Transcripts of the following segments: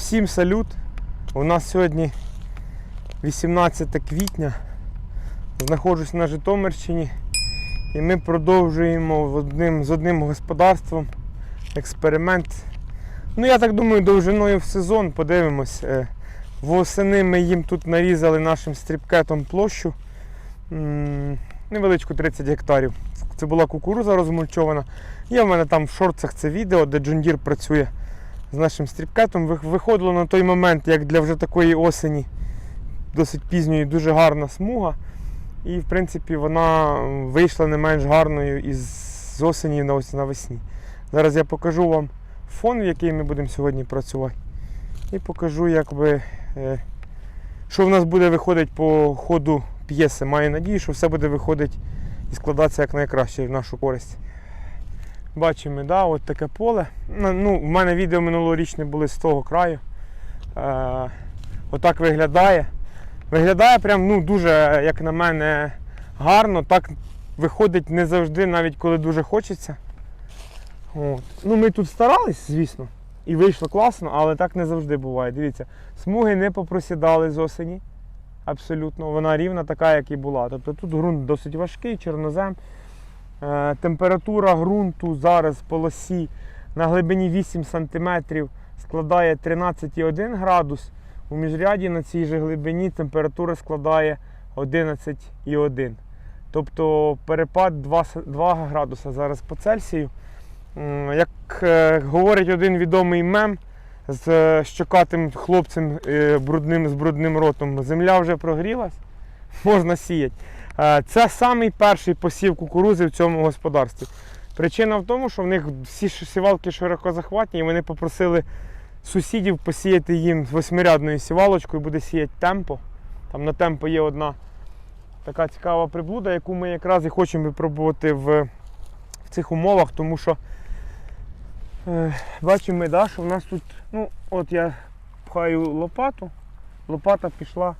Всім салют! У нас сьогодні 18 квітня. Знаходжусь на Житомирщині і ми продовжуємо одним, з одним господарством експеримент. Ну, я так думаю, довжиною в сезон подивимось. Е, Восени ми їм тут нарізали нашим стрібкетом площу. Невеличку 30 гектарів. Це була кукуруза розмульчована. Є в мене там в шорцах це відео, де Джундір працює з нашим стрібкетом. Ви- Виходило на той момент, як для вже такої осені, досить пізньої, дуже гарна смуга. І в принципі вона вийшла не менш гарною із з осені на ось навесні. Зараз я покажу вам фон, в який ми будемо сьогодні працювати. І покажу, якби, е, що в нас буде виходити по ходу п'єси. Маю надію, що все буде виходити і складатися як найкраще в нашу користь. Бачимо, да, от таке поле. Ну, в мене відео минулорічне були з того краю. Е, отак виглядає. Виглядає прям ну, дуже, як на мене, гарно. Так виходить не завжди, навіть коли дуже хочеться. От. Ну, ми тут старались, звісно, і вийшло класно, але так не завжди буває. Дивіться, смуги не попросідали з осені. Абсолютно, вона рівна така, як і була. Тобто тут ґрунт досить важкий, чорнозем. Е, Температура ґрунту зараз в полосі на глибині 8 см складає 13,1 градус. У міжряді на цій же глибині температура складає 11,1. Тобто перепад 2, с- 2 градуса зараз по Цельсію. Як е, говорить один відомий мем з е, щокатим хлопцем брудним, з брудним ротом, земля вже прогрілась, можна сіяти. Е, Це самий перший посів кукурузи в цьому господарстві. Причина в тому, що в них всі сівалки широкозахватні, і вони попросили сусідів посіяти їм восьмирядною сівалочкою, буде сіяти темпо. Там на темпо є одна така цікава приблуда, яку ми якраз і хочемо випробувати в, в цих умовах, тому що е, бачимо, ми, да, що в нас тут, ну, от я пхаю лопату, лопата пішла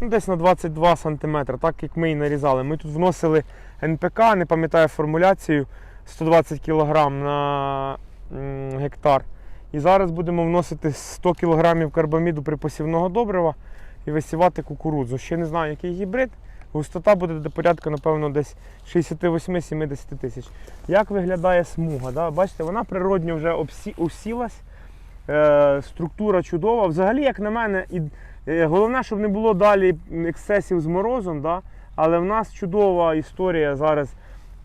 десь на 22 см, так як ми її нарізали. Ми тут вносили НПК, не пам'ятаю формуляцію, 120 кг на гектар. І зараз будемо вносити 100 кг карбаміду припосівного добрива і висівати кукурудзу. Ще не знаю, який гібрид. Густота буде до порядку, напевно, десь 68-70 тисяч. Як виглядає смуга? Да? Бачите, вона природньо вже обсі... усілась. Е, структура чудова. Взагалі, як на мене, і, головне, щоб не було далі ексцесів з морозом. Да? Але в нас чудова історія зараз.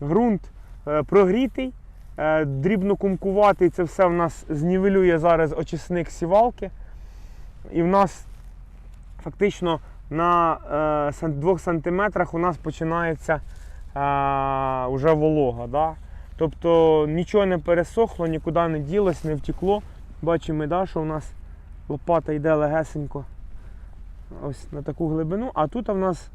Ґрунт е, прогрітий, е, дрібно кумкуватий, це все в нас знівелює зараз очисник сівалки. І в нас фактично на е, сан- двох сантиметрах у нас починається е, вже волога. Да? Тобто нічого не пересохло, нікуди не ділось, не втекло. Бачимо, да, що у нас лопата йде легесенько ось на таку глибину, а тут в нас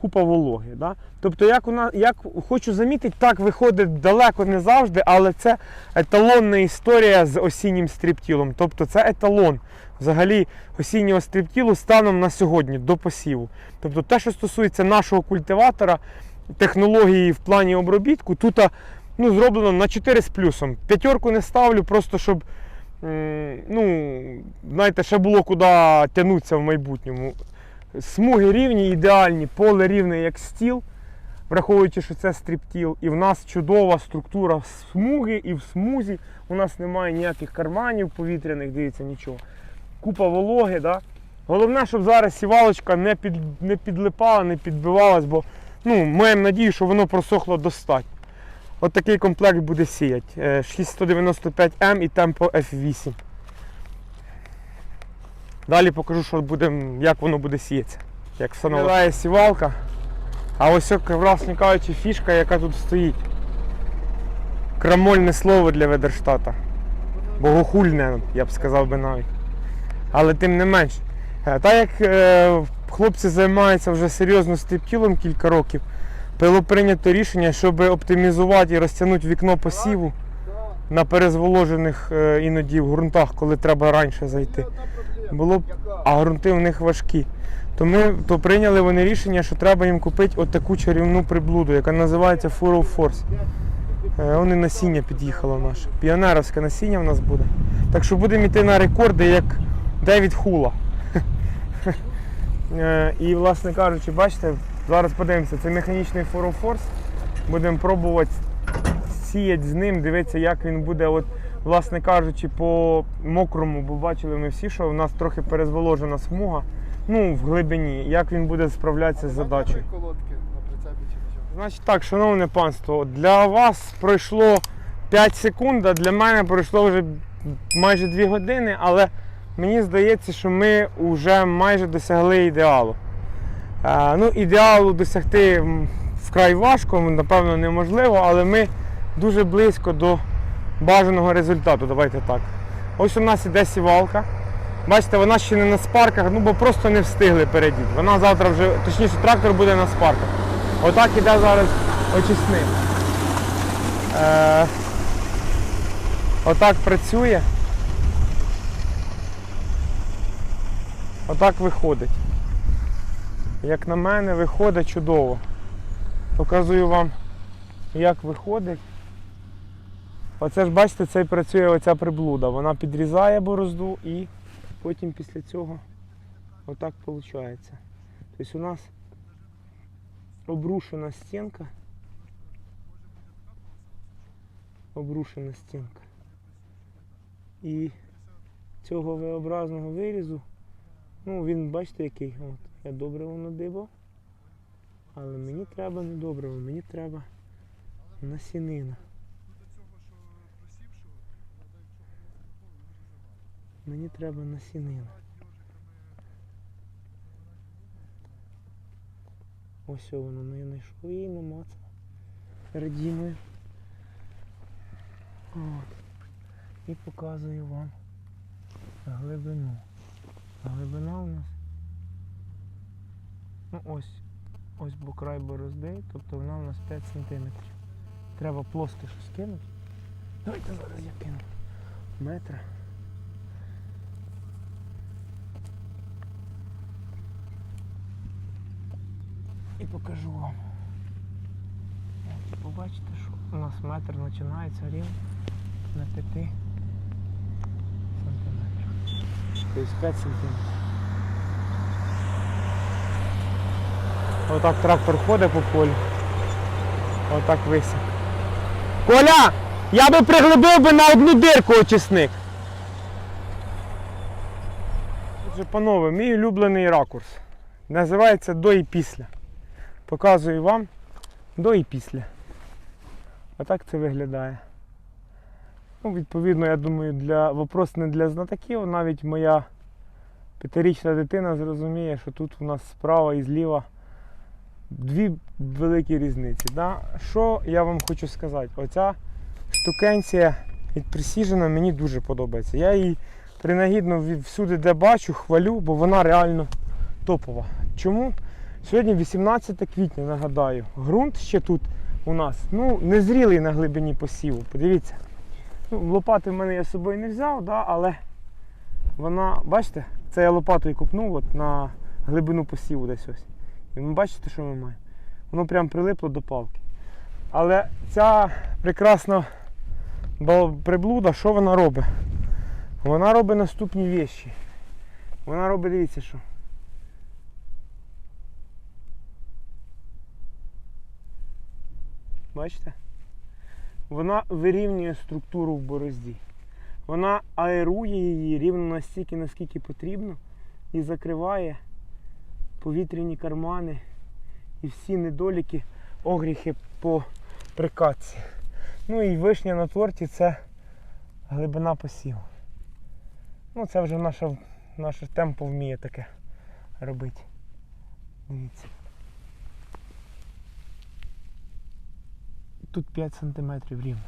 купа вологи. Да? Тобто, як у як хочу замітити, так виходить далеко не завжди, але це еталонна історія з осіннім стріптілом. Тобто це еталон взагалі осіннього стріптілу станом на сьогодні до посіву. Тобто те, що стосується нашого культиватора, технології в плані обробітку, тут ну, зроблено на 4 з плюсом. П'ятерку не ставлю, просто щоб ну, знаєте, ще було куди тягнутися в майбутньому. Смуги рівні, ідеальні, поле рівне як стіл, враховуючи, що це стріптіл. І в нас чудова структура смуги, і в смузі у нас немає ніяких карманів повітряних, дивіться, нічого. Купа вологи. Да? Головне, щоб зараз сівалочка не, під, не підлипала, не підбивалась, бо ну, маємо надію, що воно просохло достатньо. От такий комплект буде сіяти. Е, 6195М і Tempo F8. Далі покажу, що буде, як воно буде сіятися. Як встановляє сівалка. А ось, власне кажучи, фішка, яка тут стоїть. Крамольне слово для Ведерштата. Богохульне, я б сказав би навіть. Але тим не менш. Е, Так як е, хлопці займаються вже серйозно стріптілом кілька років, було прийнято рішення, щоб оптимізувати і розтягнути вікно посіву на перезволожених е, іноді в ґрунтах, коли треба раніше зайти. Було а ґрунти в них важкі. То ми то прийняли вони рішення, що треба їм купити отаку чарівну приблуду, яка називається Furrow Force. Е, Вони насіння під'їхало наше. Піонеровське насіння в нас буде. Так що будемо йти на рекорди, як Девід Хула. Е, І, власне кажучи, бачите, зараз подивимося, це механічний форофорс. Будемо пробувати сіяти з ним, дивитися, як він буде, от, власне кажучи, по мокрому, бо бачили ми всі, що в нас трохи перезволожена смуга, ну, в глибині, як він буде справлятися з задачею. Значить так, шановне панство, для вас пройшло 5 секунд, а для мене пройшло вже майже 2 години, але мені здається, що ми вже майже досягли ідеалу. Ну, ідеалу досягти вкрай важко, напевно, неможливо, але ми дуже близько до бажаного результату. Давайте так. Ось у нас іде сівалка. Бачите, вона ще не на спарках, ну бо просто не встигли передіти. Вона завтра вже, точніше, трактор буде на спарках. Отак іде зараз очисник. Е, отак працює. Отак виходить. Як на мене, виходить чудово. Показую вам, як виходить. Оце ж бачите, це працює оця приблуда. Вона підрізає борозду і потім після цього отак виходить. Тобто у нас обрушена стінка. Обрушена стінка. І цього V-образного вирізу, ну він бачите який, от, я добре воно дибав. Але мені треба не добре, мені треба насінина. Мені треба насінина. Ось воно, ну я знайшов її намацав. Радімою. От. І показую вам глибину. Глибина у нас. Ну ось. Ось бо край борозди, тобто вона у нас 5 см. Треба плоске щось кинути. Давайте зараз я кину. Метра. І покажу вам. Побачите, що у нас метр починається рівно на 5 сантиметрах. Тобто 5 сантиметрів. Отак трактор ходить по полю. Отак висік. Коля! Я би приглибив би на одну дирку очисник. Отже, панове, мій улюблений ракурс. Називається до і після. Показую вам до і після. Отак це виглядає. Ну, відповідно, я думаю, для вопрос не для знатоків, навіть моя п'ятирічна дитина зрозуміє, що тут у нас справа і зліва дві великі різниці. Да? Що я вам хочу сказати? Оця штукенція від Precision мені дуже подобається. Я її принагідно всюди, де бачу, хвалю, бо вона реально топова. Чому? Сьогодні 18 квітня, нагадаю. Ґрунт ще тут у нас ну, незрілий на глибині посіву. Подивіться. Ну, лопати в мене я з собою не взяв, да, але вона, бачите, це я лопатою купнув от на глибину посіву десь ось. І ви бачите, що ми маємо? Воно прям прилипло до палки. Але ця прекрасна приблуда, що вона робить? Вона робить наступні вещі. Вона робить, дивіться що. Бачите? Вона вирівнює структуру в борозді. Вона аерує її рівно настільки, наскільки потрібно, і закриває повітряні кармани і всі недоліки, огріхи по прикатці. Ну і вишня на торті це глибина посіву. Ну це вже наша, наше темпо вміє таке робити. Дивіться. Тут 5 см рівно.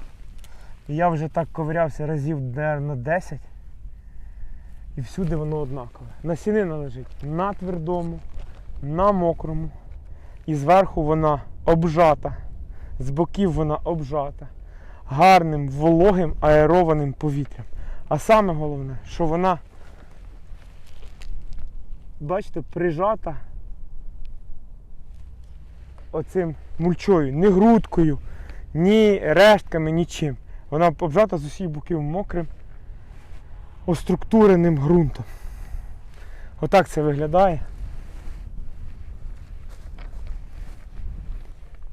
Я вже так ковирявся разів на 10 і всюди воно однакове. Насінина лежить на твердому, на мокрому. І зверху вона обжата, з боків вона обжата гарним, вологим, аерованим повітрям. А саме головне, що вона, бачите, прижата оцим мульчою, ні грудкою, ні рештками, нічим. Вона обжата з усіх боків мокрим, оструктуреним ґрунтом. Отак це виглядає.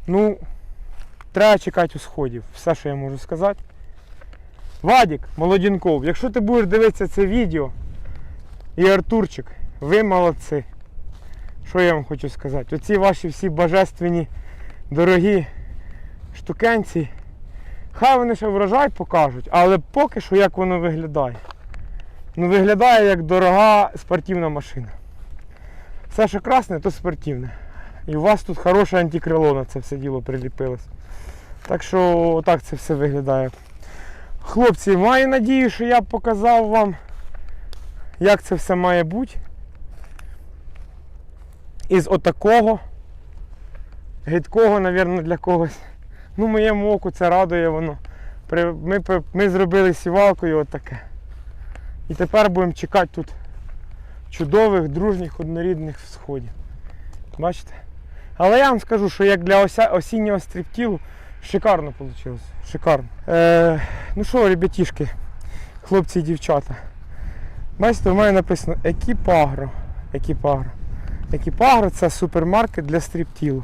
Ну, треба чекати усходів. Все, що я можу сказати. Вадік, Молодінков, якщо ти будеш дивитися це відео, і Артурчик, ви молодці. Що я вам хочу сказати? Оці ваші всі божественні, дорогі штукенці, хай вони ще врожай покажуть, але поки що як воно виглядає. Ну, виглядає як дорога спортивна машина. Все, що красне, то спортивне. І у вас тут хороше антикрило на це все діло приліпилось. Так що так це все виглядає. Хлопці, маю надію, що я показав вам, як це все має бути. Із отакого, гидкого, мабуть, для когось. Ну, моєму оку це радує воно. Ми, ми зробили сівалкою отаке. І тепер будемо чекати тут чудових, дружніх, однорідних сходів. Бачите? Але я вам скажу, що як для осіннього стріптілу шикарно вийшло. Шикарно. Е, ну що, ребятішки, хлопці і дівчата. Бачите, в мене написано Екіпагро. Екіпагро. Екіпагро це супермаркет для стріптілу.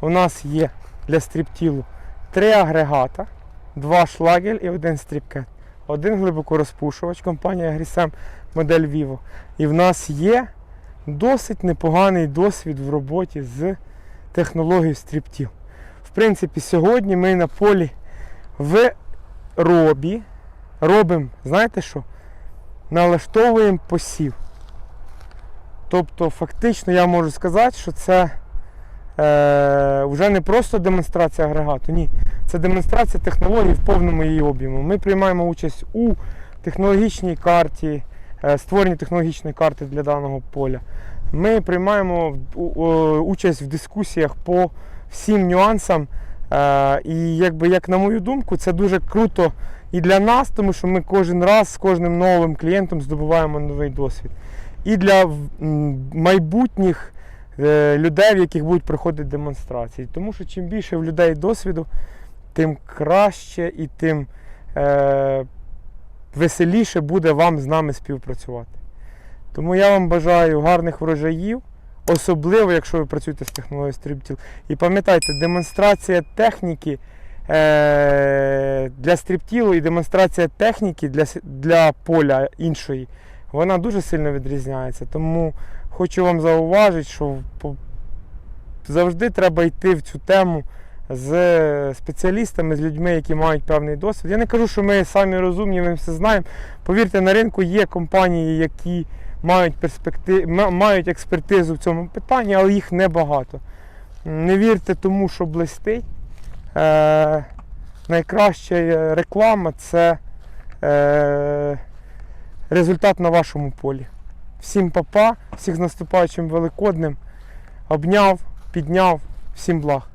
У нас є для стріптілу три агрегата, два шлагель і один стріпкет. Один глибокорозпушувач, компанія Grisem модель Vivo. І в нас є досить непоганий досвід в роботі з технологією стріптіл. В принципі, сьогодні ми на полі в робі робимо, знаєте що? Налаштовуємо посів. Тобто, фактично я можу сказати, що це е, вже не просто демонстрація агрегату, ні. Це демонстрація технологій в повному її об'єму. Ми приймаємо участь у технологічній карті, е, створенні технологічної карти для даного поля. Ми приймаємо участь в дискусіях по всім нюансам. Е, І якби, як на мою думку, це дуже круто і для нас, тому що ми кожен раз з кожним новим клієнтом здобуваємо новий досвід. І для майбутніх е, людей, в яких будуть проходити демонстрації. Тому що чим більше в людей досвіду, тим краще і тим е, веселіше буде вам з нами співпрацювати. Тому я вам бажаю гарних врожаїв, особливо, якщо ви працюєте з технологією стріптіл. І пам'ятайте, демонстрація техніки е, для стріптілу і демонстрація техніки для, для поля іншої, вона дуже сильно відрізняється. Тому хочу вам зауважити, що завжди треба йти в цю тему з спеціалістами, з людьми, які мають певний досвід. Я не кажу, що ми самі розумні, ми все знаємо. Повірте, на ринку є компанії, які мають, перспекти... мають експертизу в цьому питанні, але їх небагато. Не вірте тому, що блистить. Е... Найкраща е, реклама це е... результат на вашому полі. Всім папа, всіх з наступаючим Великоднем. Обняв, підняв, всім благ.